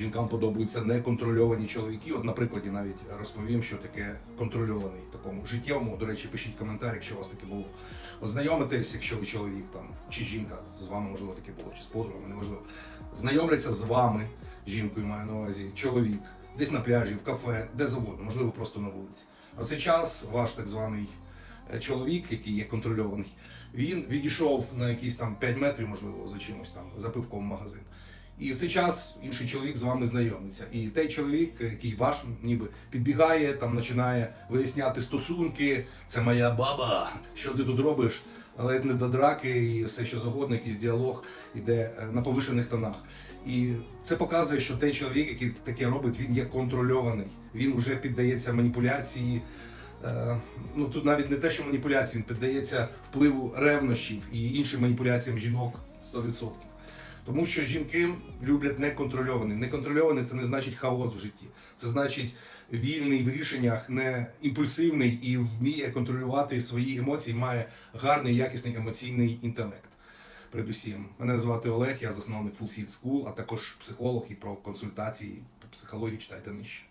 Жінкам подобаються неконтрольовані чоловіки. От на прикладі навіть розповім, що таке контрольований такому життєвому. До речі, пишіть коментар, якщо у вас таке було. Ознайомитесь, якщо ви чоловік там чи жінка з вами можливо таке було, чи з подругами, неважливо. Знайомляться з вами, жінкою маю на увазі, чоловік, десь на пляжі, в кафе, де завгодно, можливо, просто на вулиці. А в цей час ваш так званий е, чоловік, який є контрольований, він відійшов на якісь там 5 метрів, можливо, за чимось там, за пивком магазин. І в цей час інший чоловік з вами знайомиться. І той чоловік, який ваш, ніби підбігає, там починає виясняти стосунки, це моя баба, що ти тут робиш, але не до драки і все що завгодно, якийсь діалог іде е, на повишених тонах. І це показує, що той чоловік, який таке робить, він є контрольований. Він вже піддається маніпуляції. Е, ну тут навіть не те, що маніпуляції, він піддається впливу ревнощів і іншим маніпуляціям жінок 100%. Тому що жінки люблять неконтрольований. Неконтрольований це не значить хаос в житті. Це значить вільний в рішеннях, не імпульсивний і вміє контролювати свої емоції, має гарний якісний емоційний інтелект. Передусім, мене звати Олег, я засновник Full Feed School, а також психолог і про консультації по психології читайте нижче.